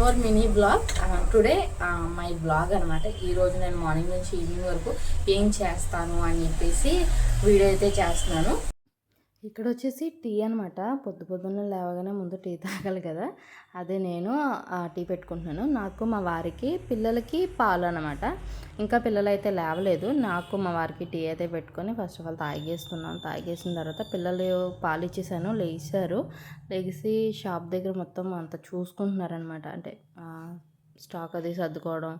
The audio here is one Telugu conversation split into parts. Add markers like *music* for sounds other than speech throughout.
More mini blog. Today my blog అనమాట ఈరోజు నేను మార్నింగ్ నుంచి ఈవినింగ్ వరకు ఏం చేస్తాను అని చెప్పేసి వీడియో అయితే చేస్తున్నాను. ఇక్కడ వచ్చేసి టీ అనమాట పొద్దు పొద్దున్న లేవగానే ముందు టీ తాగాలి కదా. అదే నేను టీ పెట్టుకుంటున్నాను. నాకు మా వారికి పిల్లలకి పాలు అనమాట ఇంకా పిల్లలు అయితే లేవలేదు. నాకు మా వారికి టీ అయితే పెట్టుకొని ఫస్ట్ ఆఫ్ ఆల్ తాగేస్తున్నాను. తాగేసిన తర్వాత పిల్లలు పాలు ఇచ్చేసాను లేచారు. లేచి షాప్ దగ్గర మొత్తం అంతా చూసుకుంటున్నారనమాట అంటే స్టాక్ అది సర్దుకోవడం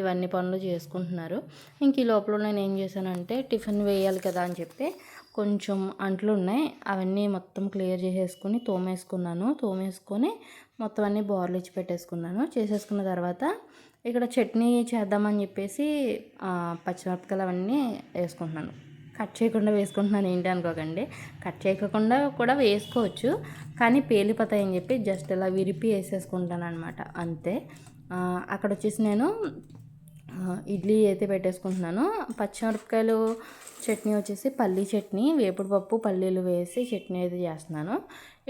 ఇవన్నీ పనులు చేసుకుంటున్నారు. ఇంక ఈ లోపల నేను ఏం చేశానంటే టిఫిన్ వేయాలి కదా అని చెప్పి కొంచెం అంట్లు ఉన్నాయి. అవన్నీ మొత్తం క్లియర్ చేసేసుకుని తోమేసుకున్నాను. తోమేసుకొని మొత్తం అన్నీ బోర్లు ఇచ్చి పెట్టేసుకున్నాను. చేసేసుకున్న తర్వాత ఇక్కడ చట్నీ చేద్దామని చెప్పేసి పచ్చిమిరపకాయలు అవన్నీ వేసుకుంటున్నాను. కట్ చేయకుండా వేసుకుంటున్నాను. ఏంటి అనుకోకండి. కట్ చేయకుండా కూడా వేసుకోవచ్చు. కానీ పేలిపోతాయని చెప్పి జస్ట్ ఇలా విరిపి వేసేసుకుంటాను అనమాట అంతే అక్కడ వచ్చేసి నేను ఇడ్లీ అయితే పెట్టేసుకుంటున్నాను. పచ్చిమిరపకాయలు చట్నీ వచ్చేసి పల్లీ చట్నీ వేపుడు పప్పు పల్లీలు వేసి చట్నీ అయితే చేస్తున్నాను.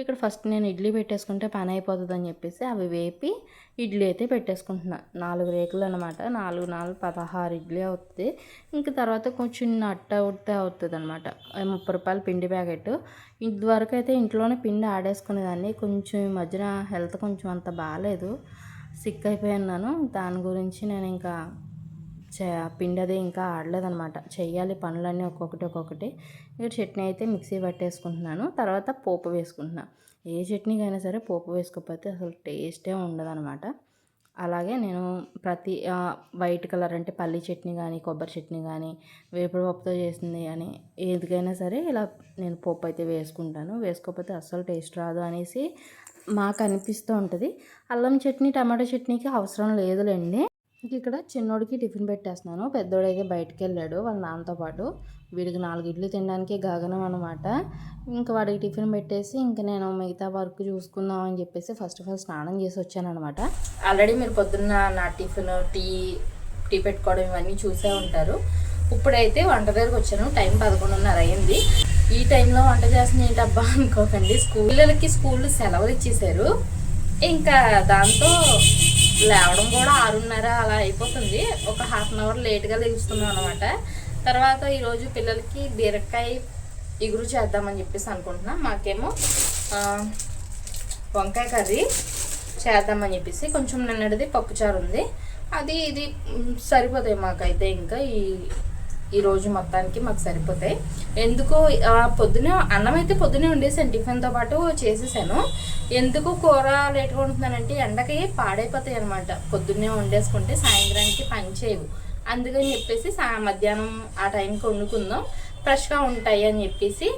ఇక్కడ ఫస్ట్ నేను ఇడ్లీ పెట్టేసుకుంటే పని అయిపోతుంది అని చెప్పేసి అవి వేపి ఇడ్లీ అయితే పెట్టేసుకుంటున్నాను నాలుగు రేకులు అనమాట నాలుగు నాలుగు పదహారు ఇడ్లీ అవుతుంది. ఇంక తర్వాత కొంచెం అట్ట ఉడితే అవుతుంది అనమాట ముప్పై రూపాయల పిండి ప్యాకెట్ ఇదివరకు అయితే ఇంట్లోనే పిండి ఆడేసుకునేదాన్ని. కొంచెం ఈ మధ్యన హెల్త్ కొంచెం అంత బాగాలేదు సిక్ అయిపోయాను దాని గురించి నేను ఇంకా చే పిండి అది ఇంకా ఆడలేదనమాట. చేయాలి పనులన్నీ ఒక్కొక్కటి ఒక్కొక్కటి. ఇక్కడ చట్నీ అయితే మిక్సీ పట్టేసుకుంటున్నాను. తర్వాత పోపు వేసుకుంటున్నాను ఏ చట్నీకైనా సరే పోపు వేసుకోకపోతే అసలు టేస్టే ఉండదనమాట. అలాగే నేను ప్రతి వైట్ కలర్ అంటే పల్లి చట్నీ కానీ కొబ్బరి చట్నీ కానీ వేపుడు పప్పుతో చేసింది కానీ ఏదికైనా సరే ఇలా నేను పోపు అయితే వేసుకుంటాను. వేసుకోకపోతే అస్సలు టేస్ట్ రాదు అనేసి మాకు అనిపిస్తూ ఉంటుంది. అల్లం చట్నీ టమాటో చట్నీకి అవసరం లేదులేండి. ఇక్కడ చిన్నోడికి టిఫిన్ పెట్టేస్తున్నాను. పెద్దోడు అయితే బయటకు వెళ్ళాడు వాళ్ళ నాన్నతో పాటు వీడికి నాలుగు ఇడ్లు తినడానికి గగనం అనమాట ఇంకా వాడికి టిఫిన్ పెట్టేసి ఇంకా నేను మిగతా వర్క్ చూసుకుందాం అని చెప్పేసి ఫస్ట్ ఆఫ్ ఆల్ స్నానం చేసి వచ్చాను అనమాట ఆల్రెడీ మీరు పొద్దున్న నా టిఫిన్ టీ టీ పెట్టుకోవడం ఇవన్నీ చూసే ఉంటారు. ఇప్పుడైతే వంట దగ్గరకు వచ్చాను. టైం పదకొండున్నర అయింది. ఈ టైంలో వంట చేస్తున్న ఏంటబ్బా అనుకోకండి. స్కూల్ పిల్లలకి స్కూల్ సెలవులు ఇచ్చేసారు ఇంకా దాంతో లేవడం కూడా ఆరున్నర అలా అయిపోతుంది. ఒక హాఫ్ అన్ అవర్ లేట్గా లేస్తున్నాం అనమాట తర్వాత ఈరోజు పిల్లలకి బీరకాయ ఇగురు చేద్దామని చెప్పేసి అనుకుంటున్నా. మాకేమో వంకాయ కర్రీ చేద్దామని చెప్పేసి కొంచెం నిన్నటిది పప్పుచారు ఉంది. అది ఇది సరిపోతాయి మాకైతే ఇంకా ఈ ఈ రోజు మొత్తానికి మాకు సరిపోతాయి. ఎందుకు ఆ, పొద్దునే అన్నం అయితే పొద్దునే ఉండేసాను టిఫిన్తో పాటు చేసేసాను. ఎందుకు కూర లేట్గా వండుతున్నానంటే ఎండకి పాడైపోతాయి అనమాట పొద్దున్నే వండేసుకుంటే సాయంత్రానికి పని చేయవు. అందుకని చెప్పేసి సా మధ్యాహ్నం ఆ టైంకి వండుకుందాం. ఫ్రెష్గా ఉంటాయి అని చెప్పేసి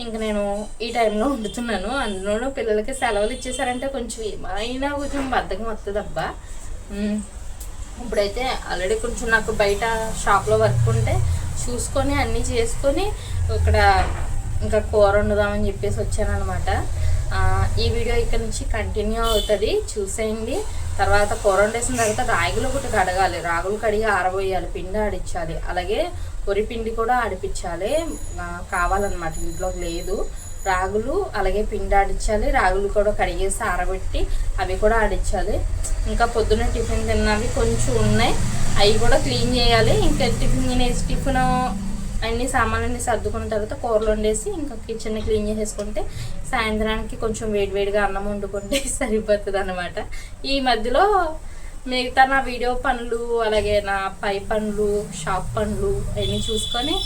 ఇంక నేను ఈ టైంలో వండుతున్నాను. అందులోనూ పిల్లలకి సెలవులు ఇచ్చేసారంటే కొంచెం ఏమైనా కొంచెం బద్దకం వస్తుంది అబ్బా. ఇప్పుడైతే ఆల్రెడీ కొంచెం నాకు బయట షాప్లో వర్క్ ఉంటే చూసుకొని అన్నీ చేసుకొని ఇక్కడ ఇంకా కూర వండుదామని చెప్పేసి వచ్చాను అనమాట ఈ వీడియో ఇక్కడ నుంచి కంటిన్యూ అవుతుంది. చూసేయండి. తర్వాత కూర వండేసిన తర్వాత రాగులు ఒకటి కడగాలి. రాగులు కడిగి ఆరబోయాలి. పిండి ఆడించాలి అలాగే వరి పిండి కూడా ఆడిపించాలి కావాలన్నమాట. ఇంట్లోకి లేదు. రాగులు అలాగే పిండి ఆడించాలి రాగులు కూడా కడిగేసి ఆరబెట్టి అవి కూడా ఆడించాలి ఇంకా పొద్దున్న టిఫిన్ తిన్నవి కొంచెం ఉన్నాయి. అవి కూడా క్లీన్ చేయాలి. ఇంకా టిఫిన్ టిఫిన్ అన్ని సామాన్లన్నీ సర్దుకున్న తర్వాత కూరలు వండేసి ఇంకా కిచెన్ క్లీన్ చేసేసుకుంటే సాయంత్రానికి కొంచెం వేడివేడిగా అన్నం వండుకుంటే *laughs* సరిపోతుంది అనమాట ఈ మధ్యలో మిగతా నా వీడియో పనులు అలాగే నా పై పనులు షాప్ పనులు అవన్నీ చూసుకొని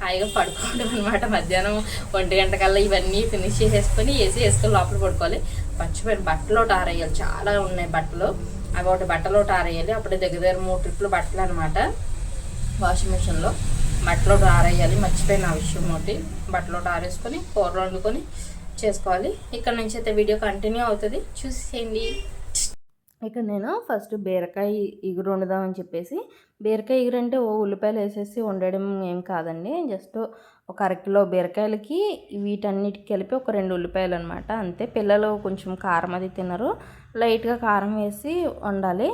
హాయిగా పడుకోవడం అనమాట మధ్యాహ్నం ఒంటి గంట కల్లా ఇవన్నీ ఫినిష్ చేసేసుకొని ఏసీ వేసుకొని లోపల పడుకోవాలి. మర్చిపోయిన. బట్టలు ఒకటి ఆరేయాలి. చాలా ఉన్నాయి బట్టలు. అవి ఒకటి బట్టలు ఒకటి ఆరేయాలి అప్పుడే దగ్గర దగ్గర మూడు ట్రిప్లు బట్టలు అనమాట వాషింగ్ మిషన్లో బట్టలు ఒకటి ఆరేయాలి మర్చిపోయిన ఆ విషయం ఒకటి. బట్టలు ఒకటి ఆరేసుకొని కూరలు వండుకొని చేసుకోవాలి. ఇక్కడ నుంచి అయితే వీడియో కంటిన్యూ అవుతుంది. చూసేయండి. ఇక్కడ నేను ఫస్ట్ బీరకాయ ఇగురు వండుదామని చెప్పేసి బీరకాయ ఇగురు అంటే ఓ ఉల్లిపాయలు వేసేసి వండడం ఏం కాదండి. జస్ట్ ఒక అరకిలో బీరకాయలకి వీటన్నిటికి కలిపి ఒక రెండు ఉల్లిపాయలు అనమాట అంతే. పిల్లలు కొంచెం కారం అది తినరు. లైట్గా కారం వేసి వండాలి.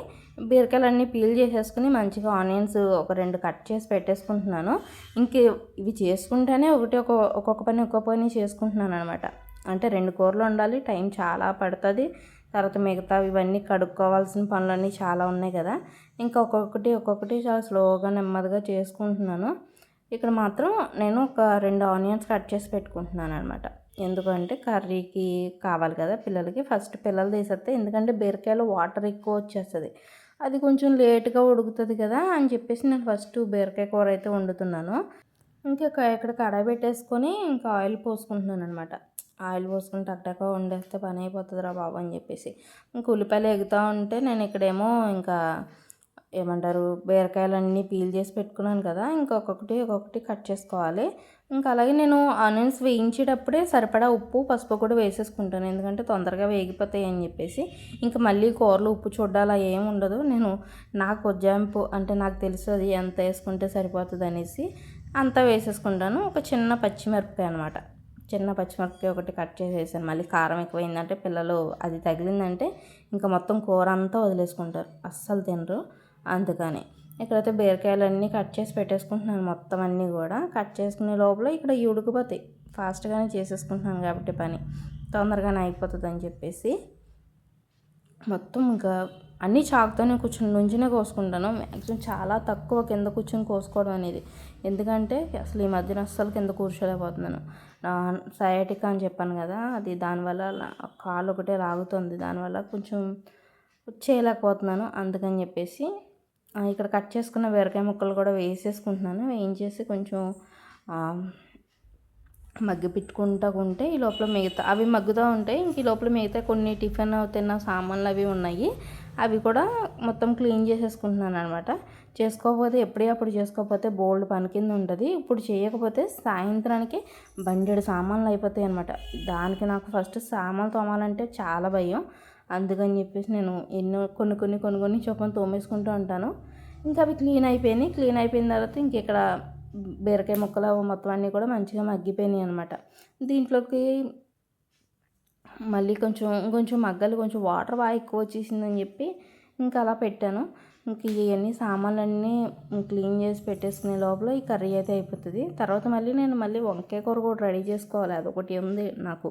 బీరకాయలు అన్నీ పీల్ చేసేసుకుని మంచిగా ఆనియన్స్ ఒక రెండు కట్ చేసి పెట్టేసుకుంటున్నాను. ఇంక ఇవి చేసుకుంటేనే ఒకటి ఒక ఒక్కొక్క పని ఒక్కొక్క పని చేసుకుంటున్నాను అనమాట అంటే రెండు కూరలు వండాలి టైం చాలా పడుతుంది. తర్వాత మిగతా ఇవన్నీ కడుక్కోవాల్సిన పనులన్నీ చాలా ఉన్నాయి కదా. ఇంకా ఒక్కొక్కటి ఒక్కొక్కటి చాలా స్లోగా నెమ్మదిగా చేసుకుంటున్నాను. ఇక్కడ మాత్రం నేను ఒక రెండు ఆనియన్స్ కట్ చేసి పెట్టుకుంటున్నాను అనమాట ఎందుకంటే కర్రీకి కావాలి కదా పిల్లలకి. ఫస్ట్ పిల్లలు తీసేస్తే ఎందుకంటే బీరకాయలో వాటర్ ఎక్కువ వచ్చేస్తుంది. అది కొంచెం లేట్గా ఉడుకుతుంది కదా అని చెప్పేసి నేను ఫస్ట్ బీరకాయ కూర అయితే వండుతున్నాను. ఇంకా ఇక్కడ కడాయి పెట్టేసుకొని ఇంకా ఆయిల్ పోసుకుంటున్నాను అనమాట ఆయిల్ పోసుకుని టక్టక వండేస్తే పని అయిపోతుందిరా బాబు అని చెప్పేసి. ఇంకా ఉల్లిపాయలు ఎగుతూ ఉంటే నేను ఇక్కడేమో ఇంకా ఏమంటారు బీరకాయలన్నీ పీల్ చేసి పెట్టుకున్నాను కదా ఇంకా ఒక్కొక్కటి ఒక్కొక్కటి కట్ చేసుకోవాలి. ఇంకా అలాగే నేను ఆనియన్స్ వేయించేటప్పుడే సరిపడా ఉప్పు పసుపు కూడా వేసేసుకుంటాను. ఎందుకంటే తొందరగా వేగిపోతాయి అని చెప్పేసి. ఇంకా మళ్ళీ కూరలు ఉప్పు చూడాలా ఏం ఉండదు. నేను నాకు ఉజ్జాయింపు అంటే నాకు తెలుసు అది ఎంత వేసుకుంటే సరిపోతుంది అనేసి అంతా వేసేసుకుంటాను. ఒక చిన్న పచ్చిమిరపకాయ అనమాట చిన్న పచ్చిమిరపకాయ ఒకటి కట్ చేసేసాను. మళ్ళీ కారం ఎక్కువైందంటే పిల్లలు అది తగిలిందంటే ఇంకా మొత్తం కూర అంతా వదిలేసుకుంటారు. అస్సలు తినరు. అందుకని. ఇక్కడైతే బీరకాయలన్నీ కట్ చేసి పెట్టేసుకుంటున్నాను మొత్తం అన్నీ కూడా. కట్ చేసుకునే లోపల ఇక్కడ ఇవి ఉడికిపోతాయి ఫాస్ట్గానే చేసేసుకుంటున్నాను కాబట్టి పని. తొందరగానే అయిపోతుంది అని చెప్పేసి మొత్తం ఇంకా అన్నీ చాకుతోనే కూర్చుని నుంచినే కోసుకుంటాను. మ్యాక్సిమం చాలా తక్కువ కింద కూర్చొని కోసుకోవడం అనేది. ఎందుకంటే అసలు ఈ మధ్యన అస్సలు కింద కూర్చోలేకపోతున్నాను. నా సయాటికా అని చెప్పాను కదా అది దానివల్ల కాలు ఒకటే లాగుతుంది. దానివల్ల కొంచెం చేయలేకపోతున్నాను అందుకని చెప్పేసి ఇక్కడ కట్ చేసుకున్న బీరకాయ ముక్కలు కూడా వేసేసుకుంటున్నాను. వేయించేసి కొంచెం మగ్గి పెట్టుకుంటా ఉంటే ఈ లోపల మిగతా అవి మగ్గుతూ ఉంటాయి. ఇంక ఈ లోపల మిగతా కొన్ని టిఫిన్ తిన్న సామాన్లు అవి ఉన్నాయి. అవి కూడా మొత్తం క్లీన్ చేసేసుకుంటున్నాను అనమాట చేసుకోకపోతే ఎప్పుడే అప్పుడు చేసుకోకపోతే బోల్డ్ పని కింద ఉంటుంది. ఇప్పుడు చేయకపోతే సాయంత్రానికి బండెడు సామాన్లు అయిపోతాయి అనమాట దానికి నాకు ఫస్ట్ సామాన్లు తోమాలంటే చాలా భయం. అందుకని చెప్పేసి నేను ఎన్నో కొన్ని కొన్ని కొన్ని కొన్ని చొప్పున తోమేసుకుంటూ ఉంటాను. ఇంకా అవి క్లీన్ అయిపోయినాయి. క్లీన్ అయిపోయిన తర్వాత ఇంక ఇక్కడ బీరకాయ ముక్కలు అవి మొత్తం అన్నీ కూడా మంచిగా మగ్గిపోయినాయి అనమాట దీంట్లోకి మళ్ళీ కొంచెం కొంచెం మగ్గాలి. కొంచెం వాటర్ బాగా ఎక్కువ వచ్చేసిందని చెప్పి ఇంకా అలా పెట్టాను. ఇంక ఇవన్నీ సామాన్లన్నీ క్లీన్ చేసి పెట్టేసుకునే లోపల ఈ కర్రీ అయితే అయిపోతుంది. తర్వాత మళ్ళీ నేను మళ్ళీ వంకాయ కూర కూడా రెడీ చేసుకోవాలి. అదొకటి ఉంది నాకు.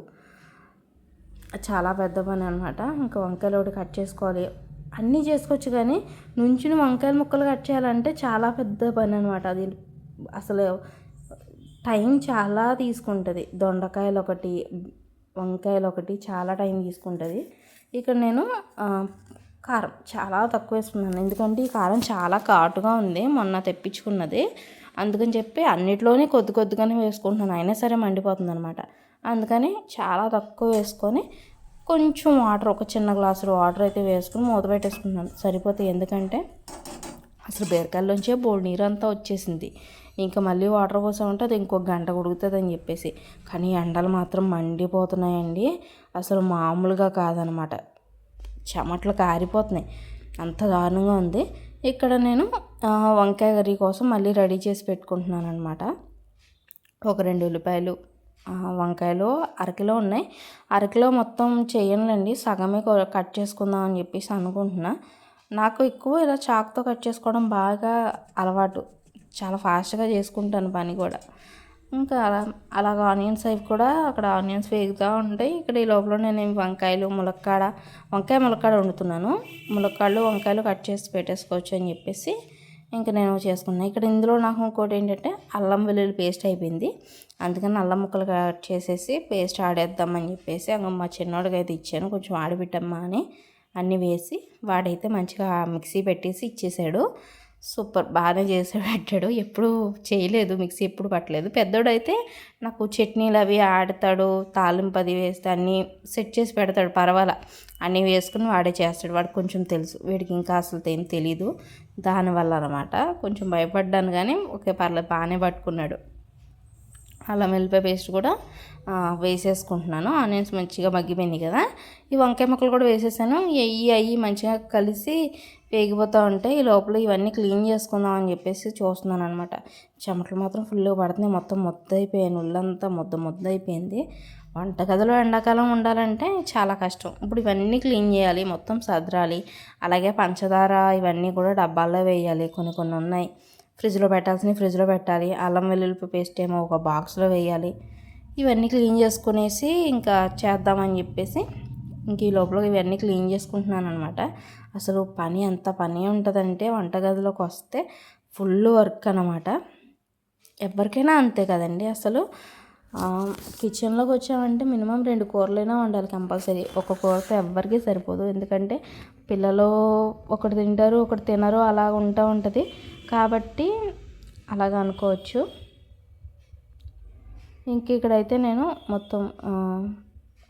చాలా పెద్ద పని అనమాట ఇంకా వంకాయలు ఒకటి కట్ చేసుకోవాలి. అన్నీ చేసుకోవచ్చు కానీ నుంచుని వంకాయల ముక్కలు కట్ చేయాలంటే చాలా పెద్ద పని అనమాట అది అసలు టైం చాలా తీసుకుంటుంది. దొండకాయలు ఒకటి వంకాయలు ఒకటి చాలా టైం తీసుకుంటుంది. ఇక్కడ నేను కారం చాలా తక్కువ వేసుకున్నాను. ఎందుకంటే ఈ కారం చాలా ఘాటుగా ఉంది. మొన్న తెప్పించుకున్నది. అందుకని చెప్పి అన్నిట్లోనే కొద్ది కొద్దిగానే వేసుకుంటున్నాను. అయినా సరే మండిపోతుంది అనమాట అందుకని చాలా తక్కువ వేసుకొని కొంచెం వాటర్ ఒక చిన్న గ్లాసు వాటర్ అయితే వేసుకుని మూత పెట్టేసుకున్నాను సరిపోతాయి. ఎందుకంటే అసలు బీరకాయల్లోంచే బోల్ నీరు అంతా వచ్చేసింది. ఇంకా మళ్ళీ వాటర్ పోసామంటే అది ఇంకో గంట ఉడుకుతుంది అని చెప్పేసి. కానీ ఎండలు మాత్రం మండిపోతున్నాయండి. అసలు మామూలుగా కాదనమాట. చెమట్లు కారిపోతున్నాయి. అంత దారుణంగా ఉంది. ఇక్కడ నేను వంకాయ కర్రీ కోసం మళ్ళీ రెడీ చేసి పెట్టుకుంటున్నాను అనమాట ఒక రెండు ఉల్లిపాయలు వంకాయలు అరకిలో ఉన్నాయి. అరకిలో మొత్తం చేయనులేండి. సగమే కట్ చేసుకుందాం అని చెప్పేసి అనుకుంటున్నా. నాకు ఎక్కువ ఇలా చాక్తో కట్ చేసుకోవడం బాగా అలవాటు. చాలా ఫాస్ట్గా చేసుకుంటాను పని కూడా. ఇంకా అలా అలాగ ఆనియన్స్ అవి కూడా అక్కడ ఆనియన్స్ వేగుతూ ఉంటాయి. ఇక్కడ ఈ లోపల నేను వంకాయలు ములక్కాడ వంకాయ ములక్కాడ వండుతున్నాను. ములక్కాడలు వంకాయలు కట్ చేసి పెట్టేసుకోవచ్చు అని చెప్పేసి ఇంకా నేను చేసుకున్నాను ఇక్కడ ఇందులో నాకు ఇంకోటి ఏంటంటే అల్లం వెల్లుల్లి పేస్ట్ అయిపోయింది. అందుకని అల్లం ముక్కలు కట్ చేసేసి పేస్ట్ ఆడేద్దామని చెప్పేసి అంగ మా చిన్నోడికి అయితే ఇచ్చాను. కొంచెం ఆడిపెట్టమ్మా అని అన్నీ వేసి వాడైతే మంచిగా మిక్సీ పెట్టేసి ఇచ్చేసాడు. సూపర్ బాగానే చేసి పెట్టాడు. ఎప్పుడు చేయలేదు మిక్సీ ఎప్పుడు పట్టలేదు. పెద్దోడైతే నాకు చట్నీలు అవి ఆడతాడు తాలింపు అది వేస్తే అన్నీ సెట్ చేసి పెడతాడు పర్వాలా. అన్నీ వేసుకుని వాడే చేస్తాడు. వాడు కొంచెం తెలుసు. వీడికి ఇంకా అసలు ఏం తెలీదు. దానివల్ల అనమాట కొంచెం భయపడ్డాను కానీ ఓకే పర్లేదు బాగానే పట్టుకున్నాడు. అల్లం వెల్లిపాయ పేస్ట్ కూడా వేసేసుకుంటున్నాను. ఆనియన్స్ మంచిగా మగ్గిపోయినాయి కదా. ఈ వంకాయ ముక్కలు కూడా వేసేసాను. అయ్యి అయ్యి మంచిగా కలిసి వేగిపోతూ ఉంటాయి ఈ లోపల ఇవన్నీ క్లీన్ చేసుకుందాం అని చెప్పేసి చూస్తున్నాను అనమాట చెమటలు మాత్రం ఫుల్గా పడుతున్నాయి. మొత్తం ముద్ద అయిపోయాను ఒళ్ళంతా ముద్ద ముద్ద అయిపోయింది. వంటగదిలో ఎండాకాలం ఉండాలంటే చాలా కష్టం. ఇప్పుడు ఇవన్నీ క్లీన్ చేయాలి మొత్తం సదరాలి. అలాగే పంచదార ఇవన్నీ కూడా డబ్బాల్లో వేయాలి కొన్ని కొన్ని ఉన్నాయి. ఫ్రిడ్జ్లో పెట్టాల్సినవి ఫ్రిడ్జ్లో పెట్టాలి. అల్లం వెల్లుల్లి పేస్ట్ ఏమో ఒక బాక్స్లో వేయాలి. ఇవన్నీ క్లీన్ చేసుకునేసి ఇంకా చేద్దామని చెప్పేసి ఇంక ఈ లోపల ఇవన్నీ క్లీన్ చేసుకుంటున్నాను అనమాట అసలు పని ఎంత పని ఉంటుందంటే వంటగదిలోకి వస్తే ఫుల్ వర్క్ అనమాట ఎవరికైనా అంతే కదండి అసలు. కిచెన్లోకి వచ్చామంటే మినిమం రెండు కూరలైనా వండాలి కంపల్సరీ. ఒక కూరతో ఎవ్వరికీ సరిపోదు. ఎందుకంటే పిల్లలు ఒకటి తింటారు ఒకటి తినరు అలా ఉంటూ ఉంటుంది. కాబట్టి అలాగ అనుకోవచ్చు. ఇంక ఇక్కడైతే నేను మొత్తం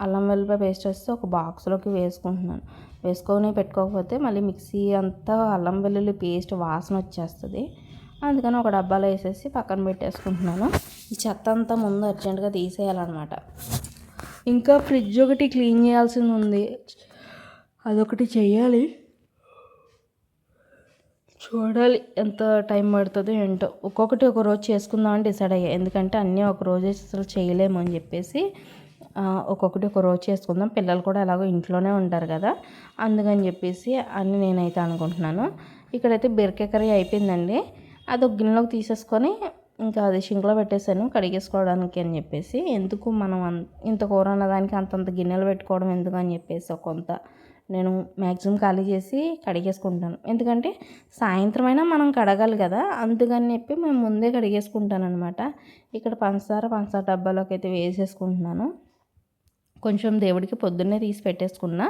అల్లం వెల్లిపాయ పేస్ట్ వేస్తే ఒక బాక్స్లోకి వేసుకుంటున్నాను. వేసుకొని పెట్టుకోకపోతే మళ్ళీ మిక్సీ అంతా అల్లం వెల్లుల్లి పేస్ట్ వాసన వచ్చేస్తుంది. అందుకని ఒక డబ్బాలో వేసేసి పక్కన పెట్టేసుకుంటున్నాను. ఈ చెత్త అంతా ముందు అర్జెంటుగా తీసేయాలన్నమాట. ఇంకా ఫ్రిడ్జ్ ఒకటి క్లీన్ చేయాల్సింది ఉంది. అదొకటి చేయాలి. చూడాలి ఎంత టైం పడుతుందో ఏంటో. ఒక్కొక్కటి ఒక రోజు చేసుకుందామని డిసైడ్ అయ్యా. ఎందుకంటే అన్నీ ఒక రోజే అసలు చేయలేము అని చెప్పేసి ఒక్కొక్కటి ఒక రోజు చేసుకుందాం. పిల్లలు కూడా ఎలాగో ఇంట్లోనే ఉంటారు కదా. అందుకని చెప్పేసి అన్ని నేనైతే అనుకుంటున్నాను. ఇక్కడైతే బీరకాయ కర్రీ అయిపోయిందండి. అది ఒక గిన్నెలోకి తీసేసుకొని ఇంకా అది షింక్లో పెట్టేశాను కడిగేసుకోవడానికి అని చెప్పేసి. ఎందుకు మనం అన్- ఇంత కూర అన్నదానికి అంతంత గిన్నెలు పెట్టుకోవడం ఎందుకు అని చెప్పేసి ఒక కొంత నేను మ్యాక్సిమం ఖాళీ చేసి కడిగేసుకుంటాను. ఎందుకంటే సాయంత్రం అయినా మనం కడగాలి కదా అందుకని చెప్పి మేము ముందే కడిగేసుకుంటాను అనమాట ఇక్కడ పంచదార పంచదార డబ్బాలోకి అయితే వేసేసుకుంటున్నాను. కొంచెం దేవుడికి పొద్దున్నే తీసి పెట్టేసుకున్నా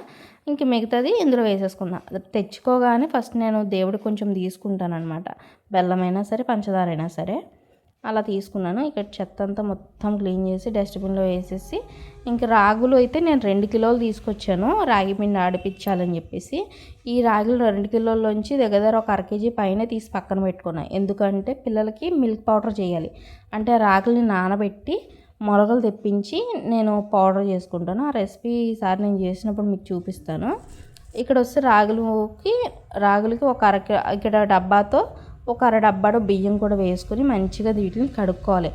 ఇంక మిగతాది ఇందులో వేసేసుకున్నా. తెచ్చుకోగానే ఫస్ట్ నేను దేవుడికి కొంచెం తీసుకుంటానమాట బెల్లమైనా సరే పంచదార అయినా సరే అలా తీసుకున్నాను. ఇక్కడ చెత్త అంతా మొత్తం క్లీన్ చేసి డస్ట్బిన్లో వేసేసి ఇంక రాగులు అయితే నేను రెండు కిలోలు తీసుకొచ్చాను. రాగి పిండి ఆడిపించాలని చెప్పేసి ఈ రాగులు రెండు కిలోల్లోంచి దగ్గర దగ్గర ఒక అర కేజీ పైన తీసి పక్కన పెట్టుకున్నాను ఎందుకంటే పిల్లలకి మిల్క్ పౌడర్ చేయాలి. అంటే ఆ రాగుల్ని నానబెట్టి మొలకలు తెప్పించి నేను పౌడర్ చేసుకుంటాను. ఆ రెసిపీ ఈసారి నేను చేసినప్పుడు మీకు చూపిస్తాను. ఇక్కడ వస్తే రాగులకి రాగులకి ఒక అర ఇక్కడ డబ్బాతో ఒక అర డబ్బాడు బియ్యం కూడా వేసుకొని మంచిగా వీటిని కడుక్కోవాలి.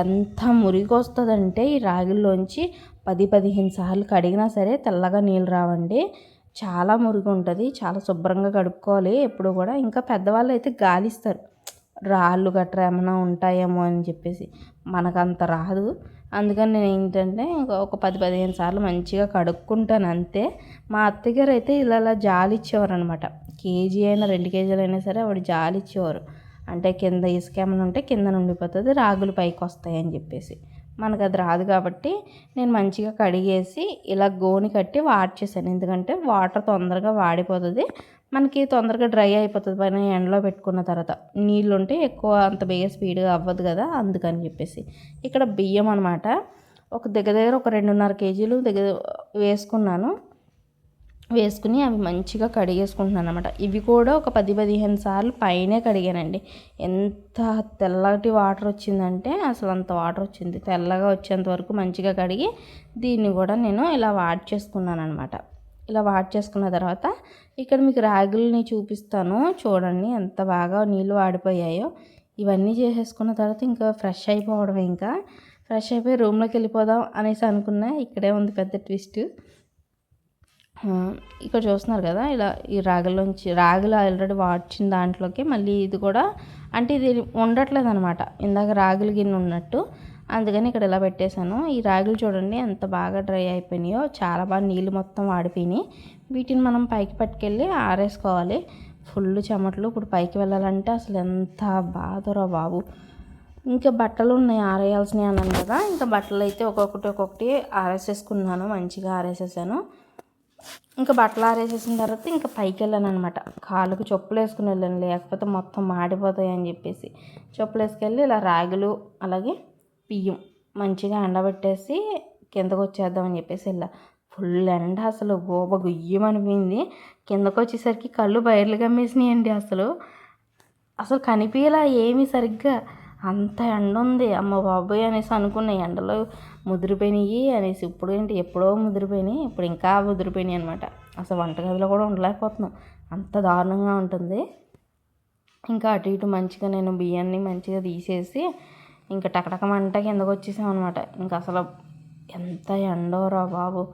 ఎంత మురిగొస్తుందంటే ఈ రాగుల్లోంచి పది పదిహేను సార్లు కడిగినా సరే తెల్లగా నీళ్ళు రావండి. చాలా మురికి ఉంటుంది చాలా శుభ్రంగా కడుక్కోవాలి. ఎప్పుడు కూడా ఇంకా పెద్దవాళ్ళు అయితే గాలిస్తారు. రాళ్ళు గట్రా ఏమైనా ఉంటాయేమో అని చెప్పేసి మనకంత రాదు. అందుకని నేను ఏంటంటే ఒక పది పదిహేను సార్లు మంచిగా కడుక్కుంటాను అంతే. మా అత్తగారు అయితే ఇలా ఇలా జాలి ఇచ్చేవారు అనమాట కేజీ అయినా రెండు కేజీలు అయినా సరే ఆవిడ జాలి ఇచ్చేవారు. అంటే కింద ఇసుక ఏమైనా ఉంటే కింద ఉండిపోతుంది రాగులు పైకి వస్తాయి అని చెప్పేసి. మనకు అది రాదు కాబట్టి నేను మంచిగా కడిగేసి ఇలా గోని కట్టి వాడ్చేసాను. ఎందుకంటే వాటర్ తొందరగా వాడిపోతుంది. మనకి తొందరగా డ్రై అయిపోతుంది పైన ఎండలో పెట్టుకున్న తర్వాత. నీళ్ళు ఉంటే ఎక్కువ అంత బేగ స్పీడ్గా అవ్వదు కదా అందుకని చెప్పేసి. ఇక్కడ బియ్యం అనమాట ఒక దగ్గర దగ్గర ఒక రెండున్నర కేజీలు దగ్గర వేసుకున్నాను. వేసుకుని అవి మంచిగా కడిగేసుకుంటున్నాను అనమాట ఇవి కూడా ఒక పది పదిహేను సార్లు పైనే కడిగానండి. ఎంత తెల్లటి వాటర్ వచ్చిందంటే అసలు అంత వాటర్ వచ్చింది. తెల్లగా వచ్చేంత వరకు మంచిగా కడిగి దీన్ని కూడా నేను ఇలా వాడ్ చేసుకున్నాను అనమాట ఇలా వాడ్ చేసుకున్న తర్వాత ఇక్కడ మీకు రాగులని చూపిస్తాను. చూడండి ఎంత బాగా నీళ్ళు వాడిపోయాయో. ఇవన్నీ చేసేసుకున్న తర్వాత ఇంకా ఫ్రెష్ అయిపోవడం ఇంకా. ఫ్రెష్ అయిపోయి రూమ్లోకి వెళ్ళిపోదాం అనేసి అనుకున్నా. ఇక్కడే ఉంది పెద్ద ట్విస్ట్. ఇక్కడ చూస్తున్నారు కదా ఇలా ఈ రాగిలోంచి రాగులు ఆల్రెడీ వాడిచిన దాంట్లోకి మళ్ళీ ఇది కూడా అంటే ఇది ఉండట్లేదు అనమాట ఇందాక రాగులు గిన్నె ఉన్నట్టు అందుకని ఇక్కడ ఇలా పెట్టేశాను. ఈ రాగులు చూడండి ఎంత బాగా డ్రై అయిపోయినాయో చాలా బాగా నీళ్ళు మొత్తం వాడిపోయినాయి. వీటిని మనం పైకి పట్టుకెళ్ళి ఆరేసుకోవాలి. ఫుల్ చెమటలు ఇప్పుడు పైకి వెళ్ళాలంటే అసలు ఎంత బాధరో బాబు. ఇంకా బట్టలు ఉన్నాయి ఆరేయాల్సినవి అన్నాను కదా ఇంకా బట్టలు అయితే ఒక్కొక్కటి ఒక్కొక్కటి ఆరేసేసుకున్నాను మంచిగా ఆరేసేసాను. ఇంకా బట్టలు ఆరేసేసిన తర్వాత ఇంకా పైకి వెళ్ళాను అనమాట కాళ్ళకు చెప్పులు వేసుకుని వెళ్ళాను. లేకపోతే మొత్తం మాడిపోతాయి అని చెప్పేసి చెప్పులు వేసుకెళ్ళి ఇలా రాగులు అలాగే బియ్యం మంచిగా ఎండబెట్టేసి కిందకు వచ్చేద్దామని చెప్పేసి వెళ్ళా. ఫుల్ ఎండ అసలు. గోబ గుయ్యమనిపోయింది కిందకు వచ్చేసరికి కళ్ళు బయర్లు కమ్మేసినాయండి అసలు. అసలు కనిపించలా ఏమీ సరిగ్గా. అంత ఎండ ఉంది అమ్మ బాబోయ్ అనేసి అనుకున్న. ఎండలో ముదిరిపోయినాయి అనేసి. ఇప్పుడు ఏంటి? ఎప్పుడో ముదిరిపోయినాయి. ఇప్పుడు ఇంకా ముదిరిపోయినాయి అనమాట అసలు వంటగదిలో కూడా ఉండలేకపోతున్నాం. అంత దారుణంగా ఉంటుంది. ఇంకా అటు ఇటు మంచిగా నేను బియ్యాన్ని మంచిగా తీసేసి ఇంకా టకటక మంట కిందకు వచ్చేసామన్నమాట ఇంకా అసలు ఎంత ఎండోరా బాబు.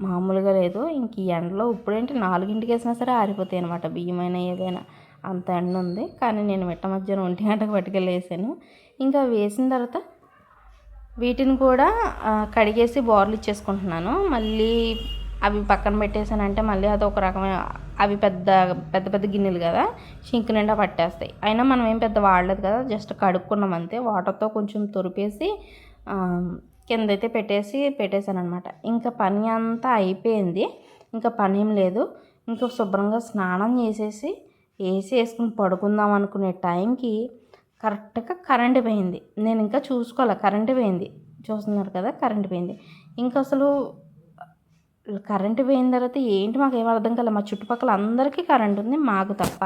మామూలుగా లేదు. ఇంక ఈ ఎండలో ఇప్పుడేంటి? నాలుగింటికి వేసినా సరే ఆరిపోతాయి అనమాట బియ్యమైనా ఏదైనా. అంత ఎండ ఉంది కానీ నేను మిట్ట మధ్యాహ్నం ఒంటి గంటకు పట్టుకెళ్ళేసాను ఇంకా వేసిన తర్వాత వీటిని కూడా కడిగేసి బోర్లు ఇచ్చేసుకుంటున్నాను. మళ్ళీ అవి పక్కన పెట్టేసానంటే మళ్ళీ అది ఒక రకమైన అవి పెద్ద పెద్ద పెద్ద గిన్నెలు కదా షింక్ నిండా పట్టేస్తాయి. అయినా మనం ఏం పెద్ద వాడలేదు కదా జస్ట్ కడుక్కున్నాం అంతే. వాటర్తో కొంచెం తురిపేసి కింద కిందైతే పెట్టేసి పెట్టేశానమాట ఇంకా పని అంతా అయిపోయింది. ఇంకా పని ఏం లేదు. ఇంకా శుభ్రంగా స్నానం చేసేసి ఏసీ వేసుకుని పడుకుందాం అనుకునే టైంకి కరెక్ట్గా కరెంట్ పోయింది. నేను ఇంకా చూసుకోవాలి కరెంట్ పోయింది. చూస్తున్నారు కదా కరెంట్ పోయింది. ఇంకా అసలు కరెంట్ పోయిన తర్వాత ఏంటి మాకు ఏం అర్థం కాలేదు మా చుట్టుపక్కల అందరికీ కరెంట్ ఉంది మాకు తప్ప.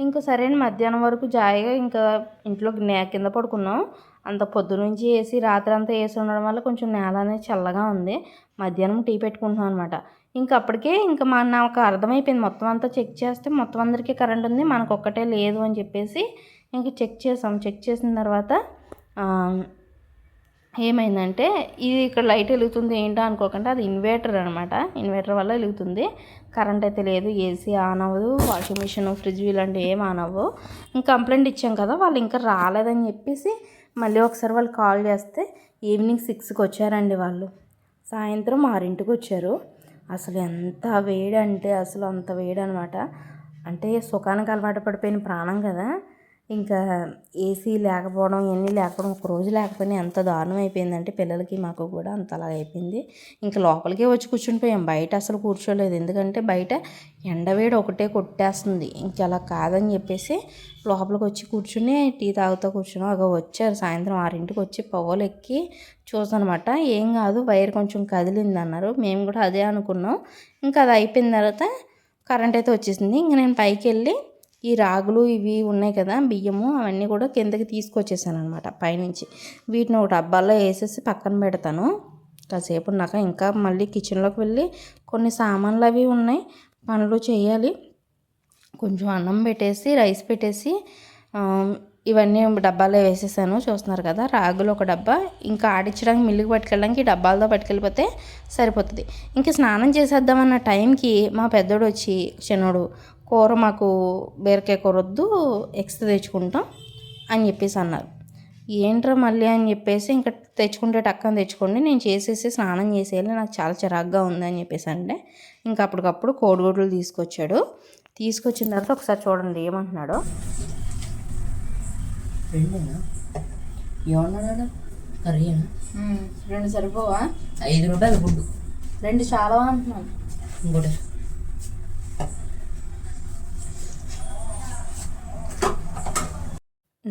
ఇంకా సరే మధ్యాహ్నం వరకు జాయిగా ఇంకా ఇంట్లో నే కింద పడుకున్నాం. అంత పొద్దు నుంచి వేసి రాత్రి అంతా వేసి ఉండడం వల్ల కొంచెం నేల అనేది చల్లగా ఉంది. మధ్యాహ్నం టీ పెట్టుకుంటున్నాం అనమాట ఇంకా అప్పటికే ఇంకా మా నాకు అర్థమైపోయింది. మొత్తం అంతా చెక్ చేస్తే మొత్తం అందరికీ కరెంట్ ఉంది. మనకు ఒక్కటే లేదు అని చెప్పేసి ఇంక చెక్ చేసాం. చెక్ చేసిన తర్వాత ఏమైందంటే ఇది ఇక్కడ లైట్ వెలుగుతుంది ఏంటో అనుకోకుండా అది ఇన్వర్టర్ అనమాట ఇన్వర్టర్ వల్ల వెలుగుతుంది. కరెంట్ అయితే లేదు. ఏసీ ఆన్ అవ్వదు. వాషింగ్ మిషన్ ఫ్రిడ్జ్ ఇలాంటివి ఏం ఆన్ అవ్వవు. ఇంకా కంప్లైంట్ ఇచ్చాం కదా వాళ్ళు ఇంకా రాలేదని చెప్పేసి మళ్ళీ ఒకసారి వాళ్ళు కాల్ చేస్తే ఈవినింగ్ సిక్స్కి వచ్చారండి వాళ్ళు. సాయంత్రం ఆరింటికి వచ్చారు. అసలు ఎంత వేడంటే అంటే అసలు అంత వేడనమాట. అనమాట అంటే సుఖానికి అలవాటు పడిపోయిన ప్రాణం కదా. ఇంకా ఏసీ లేకపోవడం ఇవన్నీ లేకపోవడం ఒక రోజు లేకపోయినా ఎంత దారుణం అయిపోయిందంటే పిల్లలకి మాకు కూడా అంత అలా అయిపోయింది. ఇంకా లోపలికే వచ్చి కూర్చునిపోయాం బయట అసలు కూర్చోలేదు. ఎందుకంటే బయట ఎండవేడి ఒకటే కొట్టేస్తుంది. ఇంకా అలా కాదని చెప్పేసి లోపలికి వచ్చి కూర్చుని టీ తాగుతూ కూర్చున్నాం. అగో వచ్చారు. సాయంత్రం ఆరింటికి వచ్చి పొగలు ఎక్కి చూసానమాట. ఏం కాదు వైర్ కొంచెం కదిలింది అన్నారు. మేము కూడా అదే అనుకున్నాం. ఇంకా అది అయిపోయిన తర్వాత కరెంట్ అయితే వచ్చేసింది. ఇంకా నేను పైకి వెళ్ళి ఈ రాగులు ఇవి ఉన్నాయి కదా బియ్యము అవన్నీ కూడా కిందకి తీసుకొచ్చేసాను అనమాట పైనుంచి. వీటిని ఒక డబ్బాలో వేసేసి పక్కన పెడతాను. కాసేపు ఉన్నాక ఇంకా మళ్ళీ కిచెన్లోకి వెళ్ళి కొన్ని సామాన్లు అవి ఉన్నాయి పనులు చేయాలి. కొంచెం అన్నం పెట్టేసి రైస్ పెట్టేసి ఇవన్నీ డబ్బాలో వేసేసాను. చూస్తున్నారు కదా రాగులు ఒక డబ్బా. ఇంకా ఆడించడానికి మిల్లుకి పట్టుకెళ్ళడానికి డబ్బాలతో పట్టుకెళ్ళిపోతే సరిపోతుంది. ఇంకా స్నానం చేసేద్దామన్న టైంకి మా పెద్దోడు వచ్చి చిన్నోడు కూర మాకు బీరకాయ కూర వద్దు ఎక్స్ తెచ్చుకుంటాం అని చెప్పేసి అన్నారు. ఏంట్రా మళ్ళీ అని చెప్పేసి ఇంకా తెచ్చుకుంటే టక్కన తెచ్చుకోండి నేను చేసేసి స్నానం చేసేయాలి నాకు చాలా చిరాగ్గా ఉంది అని చెప్పేసి అంటే ఇంకా అప్పటికప్పుడు కోడిగుడ్లు తీసుకొచ్చాడు. తీసుకొచ్చిన తర్వాత ఒకసారి చూడండి ఏమంటున్నాడో. రెండేనా ఏమన్నాడు కర్రీనా? రెండు సరిపోవా? ఐదు రూపాయలు గుడ్డు. రెండు చాలా అంటున్నాను ఇంకోటి.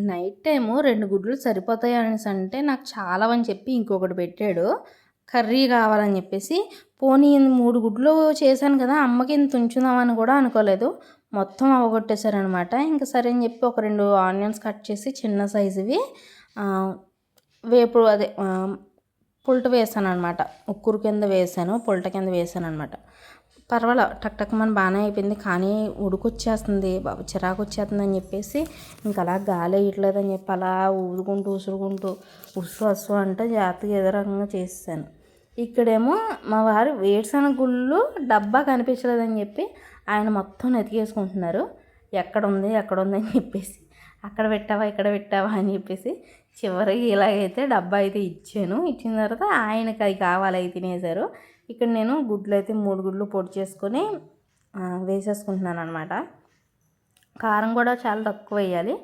నైట్ టైము రెండు గుడ్లు సరిపోతాయి అనేసి అంటే నాకు చాలా అని చెప్పి ఇంకొకటి పెట్టాడు. కర్రీ కావాలని చెప్పేసి. పోనీ మూడు గుడ్లు చేశాను కదా అమ్మకి ఇంత ఉంచుదామని కూడా అనుకోలేదు. మొత్తం అవగొట్టేశారనమాట. ఇంకా సరే అని చెప్పి ఒక రెండు ఆనియన్స్ కట్ చేసి చిన్న సైజువి వేపుడు అదే పుల్ట వేసాను అనమాట ఉక్కురు కింద వేసాను పుల్ట కింద వేసాను అనమాట పర్వాలేదు టక్ టక్ మన బాగానే అయిపోయింది. కానీ ఉడుకొచ్చేస్తుంది బాబు చిరాకు వచ్చేస్తుంది అని చెప్పేసి ఇంకా అలా గాలి వేయట్లేదని చెప్పి అలా ఊదుకుంటూ ఉసురుకుంటూ ఉసు అసు అంటే జాగ్రత్తగా ఏదో రకంగా చేసేసాను. ఇక్కడేమో మా వారు వేరుశనగ గుళ్ళు డబ్బా కనిపించలేదని చెప్పి ఆయన మొత్తం నెతికేసుకుంటున్నారు. ఎక్కడ ఉంది ఎక్కడ ఉంది అని చెప్పేసి అక్కడ పెట్టావా ఇక్కడ పెట్టావా అని చెప్పేసి చివరికి ఇలాగైతే డబ్బా అయితే ఇచ్చాను. ఇచ్చిన తర్వాత ఆయనకి అది కావాలి అవి తినేశారు. ఇక్కడ నేను గుడ్లు అయితే మూడు గుడ్లు పొడి చేసుకొని వేసేసుకుంటున్నాను అనమాట కారం కూడా చాలా తక్కువ వేయాలి.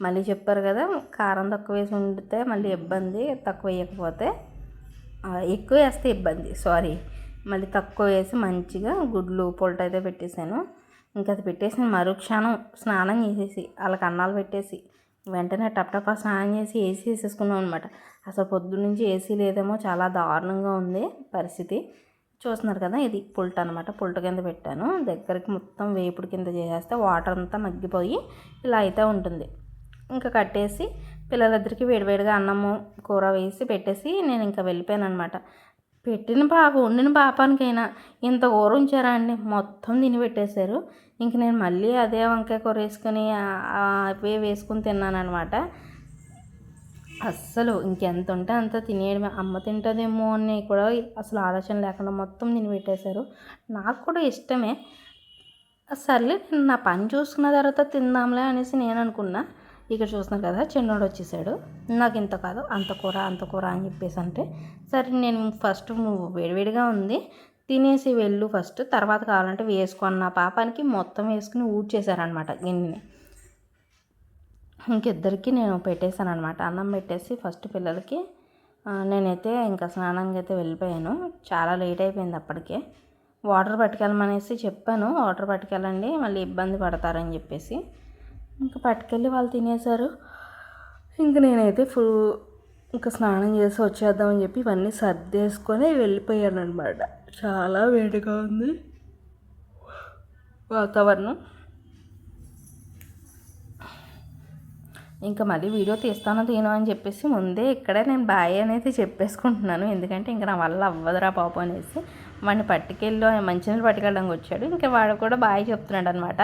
మళ్ళీ చెప్పారు కదా కారం తక్కువ వేసి ఉండితే మళ్ళీ ఇబ్బంది తక్కువ వేయకపోతే ఎక్కువ వేస్తే ఇబ్బంది. సారీ మళ్ళీ తక్కువ వేసి మంచిగా గుడ్లు పొలట అయితే పెట్టేశాను. ఇంకా అది పెట్టేసి మరుక్షణం స్నానం చేసేసి వాళ్ళకి అన్నాలు పెట్టేసి వెంటనే టప్టపా స్నానం చేసి ఏసీ వేసేసుకున్నాం అనమాట అసలు పొద్దున్న నుంచి ఏసీ లేదేమో చాలా దారుణంగా ఉంది పరిస్థితి. చూస్తున్నారు కదా ఇది పుల్ట అనమాట పుల్ట కింద పెట్టాను. దగ్గరికి మొత్తం వేపుడు కింద చేసేస్తే వాటర్ అంతా మగ్గిపోయి ఇలా అయితే ఉంటుంది. ఇంకా కట్టేసి పిల్లలిద్దరికీ వేడివేడిగా అన్నము కూర వేసి పెట్టేసి నేను ఇంకా వెళ్ళిపోయాను అనమాట పెట్టిన పాప వండిన పాపానికైనా ఇంత కూర ఉంచారా అండి మొత్తం తిని పెట్టేశారు ఇంక నేను మళ్ళీ అదే వంకాయ కూర వేసుకొని అవే వేసుకుని తిన్నాను అనమాట అస్సలు ఇంకెంత ఉంటే అంత తినేయడమే. అమ్మ తింటుందేమో అని కూడా అసలు ఆలోచన లేకుండా మొత్తం తిని పెట్టేశారు నాకు కూడా ఇష్టమే. సర్లే నేను నా పని చూసుకున్న తర్వాత తిందాంలే అనేసి నేను అనుకున్నా. ఇక్కడ చూస్తున్నారు కదా చిన్నోడు వచ్చేసాడు. నాకు ఇంత కాదు అంత కూర అంత కూర అని చెప్పేసి అంటే సరే నేను ఫస్ట్ వేడివేడిగా ఉంది తినేసి వెళ్ళు ఫస్ట్ తర్వాత కావాలంటే వేసుకున్న పాపానికి మొత్తం వేసుకుని ఊడ్చేశారనమాట గిన్నెని. ఇంకిద్దరికి నేను పెట్టేశాను అనమాట అన్నం పెట్టేసి ఫస్ట్ పిల్లలకి నేనైతే ఇంకా స్నానానికి అయితే వెళ్ళిపోయాను. చాలా లేట్ అయిపోయింది అప్పటికే. వాటర్ పట్టుకెళ్ళమనేసి చెప్పాను. వాటర్ పట్టుకెళ్ళండి మళ్ళీ ఇబ్బంది పడతారని చెప్పేసి. ఇంకా పట్టుకెళ్ళి వాళ్ళు తినేశారు. ఇంక నేనైతే ఫుల్ ఇంకా స్నానం చేసి వచ్చేద్దామని చెప్పి ఇవన్నీ సర్దేసుకొని వెళ్ళిపోయాను అనమాట చాలా వేడిగా ఉంది వాతావరణం. ఇంకా మళ్ళీ వీడియో తీస్తానో తీనో అని చెప్పేసి ముందే ఇక్కడే నేను బాయ్ అనేది చెప్పేసుకుంటున్నాను. ఎందుకంటే ఇంకా నా వల్ల అవ్వదురా పాపం అనేసి వాడిని పట్టుకెళ్ళి మంచినీళ్ళు పట్టుకెళ్ళడానికి వచ్చాడు. ఇంకా వాడు కూడా బాయ్ చెప్తున్నాడు అనమాట